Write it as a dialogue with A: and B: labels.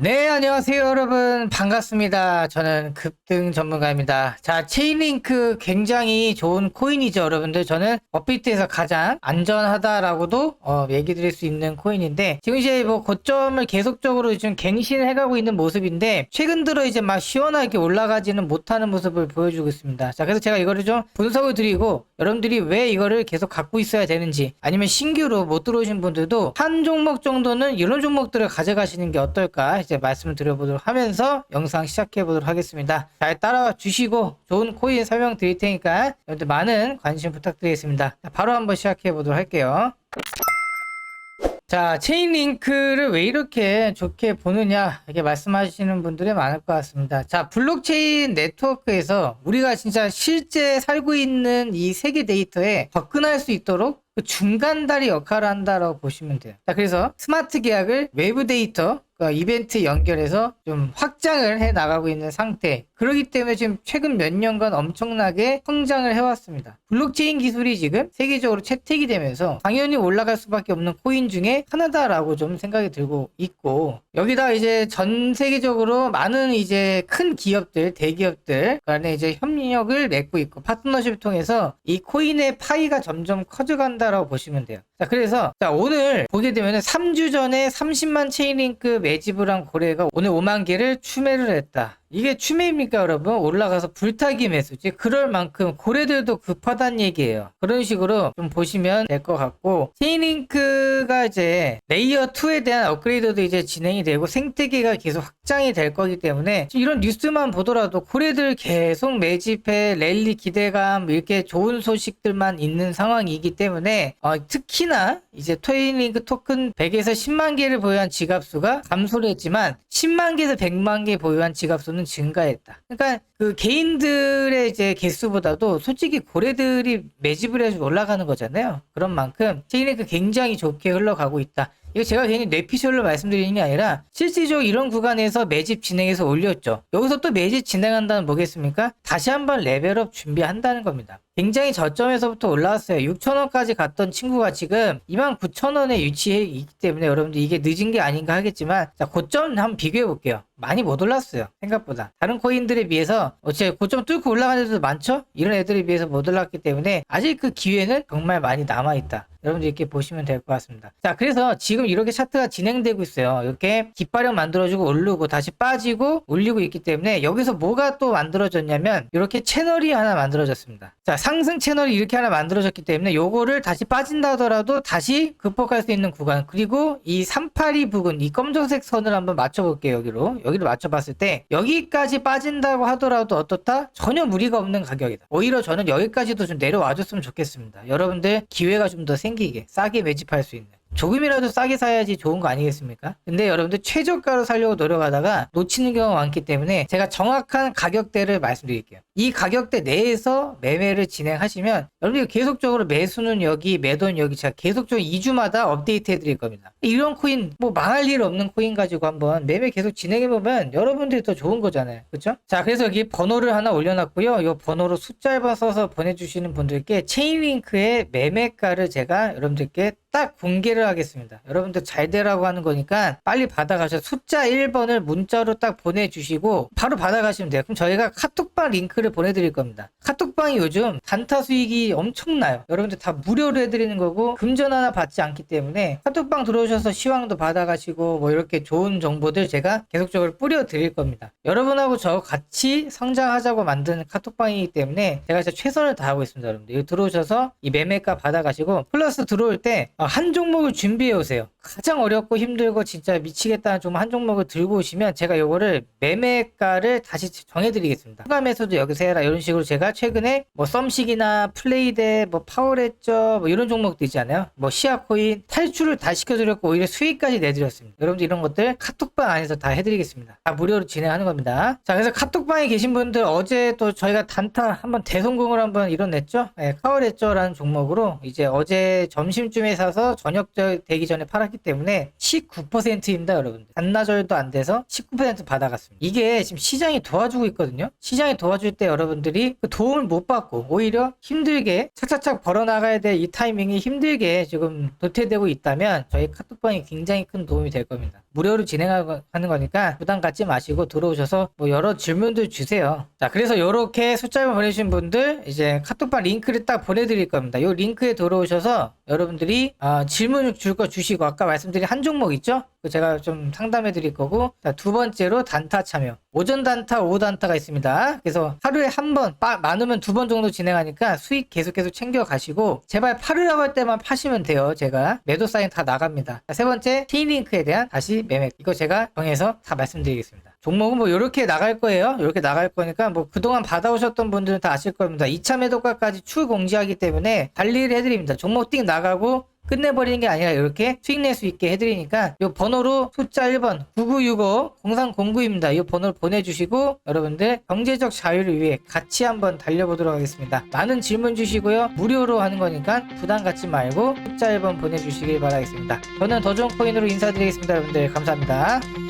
A: 네, 안녕하세요, 여러분. 반갑습니다. 저는 급등 전문가입니다. 자, 체인링크 굉장히 좋은 코인이죠, 여러분들. 저는 업비트에서 가장 안전하다라고도 어, 얘기 드릴 수 있는 코인인데, 지금 이제 뭐 고점을 계속적으로 지금 갱신해가고 있는 모습인데, 최근 들어 이제 막 시원하게 올라가지는 못하는 모습을 보여주고 있습니다. 자, 그래서 제가 이거를 좀 분석을 드리고, 여러분들이 왜 이거를 계속 갖고 있어야 되는지, 아니면 신규로 못 들어오신 분들도 한 종목 정도는 이런 종목들을 가져가시는 게 어떨까, 이제 말씀을 드려보도록 하면서 영상 시작해 보도록 하겠습니다. 잘 따라와 주시고 좋은 코인 설명 드릴 테니까 여러분들 많은 관심 부탁드리겠습니다. 자, 바로 한번 시작해 보도록 할게요. 자, 체인 링크를 왜 이렇게 좋게 보느냐, 이렇게 말씀하시는 분들이 많을 것 같습니다. 자, 블록체인 네트워크에서 우리가 진짜 실제 살고 있는 이 세계 데이터에 접근할 수 있도록 그 중간다리 역할을 한다라고 보시면 돼요. 자, 그래서 스마트 계약을 외부 데이터, 그 이벤트 연결해서 좀 확장을 해 나가고 있는 상태. 그렇기 때문에 지금 최근 몇 년간 엄청나게 성장을 해왔습니다. 블록체인 기술이 지금 세계적으로 채택이 되면서 당연히 올라갈 수밖에 없는 코인 중에 하나다라고 좀 생각이 들고 있고 여기다 이제 전 세계적으로 많은 이제 큰 기업들, 대기업들 간에 이제 협력을 맺고 있고 파트너십을 통해서 이 코인의 파이가 점점 커져간다라고 보시면 돼요. 자, 그래서 자, 오늘 보게 되면은 3주 전에 30만 체인링크 매집을 한 고래가 오늘 5만 개를 추매를 했다. 이게 추매입니까, 여러분? 올라가서 불타기 매수지. 그럴 만큼 고래들도 급하단 얘기예요. 그런 식으로 좀 보시면 될 것 같고 체인링크가 이제 레이어 2에 대한 업그레이드도 이제 진행이 되고 생태계가 계속 확장이 될 거기 때문에 이런 뉴스만 보더라도 고래들 계속 매집해 랠리 기대감 이렇게 좋은 소식들만 있는 상황이기 때문에 어, 특히나 이제 토이링크 토큰 100에서 10만 개를 보유한 지갑수가 감소를 했지만 10만 개에서 100만 개 보유한 지갑수는 증가했다. 그러니까 그 개인들의 이제 개수보다도 솔직히 고래들이 매집을 해서 올라가는 거잖아요. 그런 만큼 체인링크 굉장히 좋게 흘러가고 있다. 이거 제가 괜히 뇌피셜로 말씀드리는 게 아니라 실질적으로 이런 구간에서 매집 진행해서 올렸죠. 여기서 또 매집 진행한다는 뭐겠습니까? 다시 한번 레벨업 준비한다는 겁니다. 굉장히 저점에서부터 올라왔어요. 6천원까지 갔던 친구가 지금 29,000원에 위치해 있기 때문에 여러분들 이게 늦은 게 아닌가 하겠지만 자 고점 한번 비교해 볼게요. 많이 못 올랐어요. 생각보다. 다른 코인들에 비해서 어째 고점 뚫고 올라가는 애들도 많죠? 이런 애들에 비해서 못 올랐기 때문에 아직 그 기회는 정말 많이 남아있다. 여러분들 이렇게 보시면 될 것 같습니다. 자, 그래서 지금 이렇게 차트가 진행되고 있어요. 이렇게 깃발형 만들어주고 오르고 다시 빠지고 올리고 있기 때문에 여기서 뭐가 또 만들어졌냐면 이렇게 채널이 하나 만들어졌습니다. 자, 상승 채널이 이렇게 하나 만들어졌기 때문에 요거를 다시 빠진다 하더라도 다시 극복할 수 있는 구간 그리고 이 382 부근 이 검정색 선을 한번 맞춰볼게요 여기로 여기를 맞춰봤을 때 여기까지 빠진다고 하더라도 어떻다? 전혀 무리가 없는 가격이다 오히려 저는 여기까지도 좀 내려와줬으면 좋겠습니다 여러분들 기회가 좀 더 생기 게 싸게 매집할 수 있는 조금이라도 싸게 사야지 좋은 거 아니겠습니까? 근데 여러분들 최저가로 살려고 노력하다가 놓치는 경우가 많기 때문에 제가 정확한 가격대를 말씀드릴게요. 이 가격대 내에서 매매를 진행하시면 여러분들 계속적으로 매수는 여기, 매도는 여기 제가 계속적으로 2주마다 업데이트 해드릴 겁니다. 이런 코인 뭐 망할 일 없는 코인 가지고 한번 매매 계속 진행해보면 여러분들이 더 좋은 거잖아요. 그렇죠? 자 그래서 여기 번호를 하나 올려놨고요. 이 번호로 숫자를 써서 보내주시는 분들께 체인링크의 매매가를 제가 여러분들께 딱 공개를 하겠습니다. 여러분들 잘 되라고 하는 거니까 빨리 받아가셔서 숫자 1번을 문자로 딱 보내주시고 바로 받아가시면 돼요. 그럼 저희가 카톡방 링크를 보내드릴 겁니다. 카톡방이 요즘 단타 수익이 엄청나요. 여러분들 다 무료로 해드리는 거고 금전 하나 받지 않기 때문에 카톡방 들어오셔서 시황도 받아가시고 뭐 이렇게 좋은 정보들 제가 계속적으로 뿌려드릴 겁니다. 여러분하고 저 같이 성장하자고 만든 카톡방이기 때문에 제가 최선을 다하고 있습니다. 여러분들 들어오셔서 이 매매가 받아가시고 플러스 들어올 때한 종목을 준비해 오세요. 가장 어렵고 힘들고 진짜 미치겠다는 종목 한 종목을 들고 오시면 제가 요거를 매매가를 다시 정해드리겠습니다. 후감에서도 여기서 해라 이런 식으로 제가 최근에 뭐 썸식이나 플레이대 뭐 파워레저 뭐 이런 종목도 있잖아요. 뭐 시아코인 탈출을 다 시켜드렸고 오히려 수익까지 내드렸습니다. 여러분들 이런 것들 카톡방 안에서 다 해드리겠습니다. 다 무료로 진행하는 겁니다. 자 그래서 카톡방에 계신 분들 어제 또 저희가 단타 한번 대성공을 한번 이뤄냈죠. 네, 파워레저라는 종목으로 이제 어제 점심쯤에 사서 저녁 되기 전에 팔았 기 받았기 때문에 19%입니다, 여러분들. 반나절도 안 돼서 19% 받아갔습니다. 이게 지금 시장이 도와주고 있거든요. 시장이 도와줄 때 여러분들이 그 도움을 못 받고 오히려 힘들게 차차착 벌어나가야 될 이 타이밍이 힘들게 지금 도태되고 있다면 저희 카톡방이 굉장히 큰 도움이 될 겁니다. 무료로 진행하는 거니까 부담 갖지 마시고 들어오셔서 뭐 여러 질문들 주세요. 자, 그래서 이렇게 숫자를 보내주신 분들 이제 카톡방 링크를 딱 보내드릴 겁니다. 이 링크에 들어오셔서 여러분들이 아, 질문 줄 거 주시고 아까 말씀드린 한 종목 있죠? 그 제가 좀 상담해 드릴 거고 자, 두 번째로 단타 참여. 오전 단타, 오후 단타가 있습니다. 그래서 하루에 한 번, 많으면 두 번 정도 진행하니까 수익 계속 계속 챙겨 가시고 제발 팔으라고 할 때만 파시면 돼요. 제가 매도 사인 다 나갑니다. 자, 세 번째 T링크에 대한 다시 매매. 이거 제가 정해서 다 말씀드리겠습니다. 종목은 뭐 이렇게 나갈 거예요. 이렇게 나갈 거니까 뭐 그동안 받아오셨던 분들은 다 아실 겁니다. 2차 매도가까지 추 공지하기 때문에 관리를 해드립니다. 종목 띵 나가고 끝내버리는 게 아니라 이렇게 수익 낼 수 있게 해드리니까 이 번호로 숫자 1번 9965 0309입니다. 이 번호를 보내주시고 여러분들 경제적 자유를 위해 같이 한번 달려보도록 하겠습니다. 많은 질문 주시고요. 무료로 하는 거니까 부담 갖지 말고 숫자 1번 보내주시길 바라겠습니다. 저는 더 좋은 코인으로 인사드리겠습니다. 여러분들 감사합니다.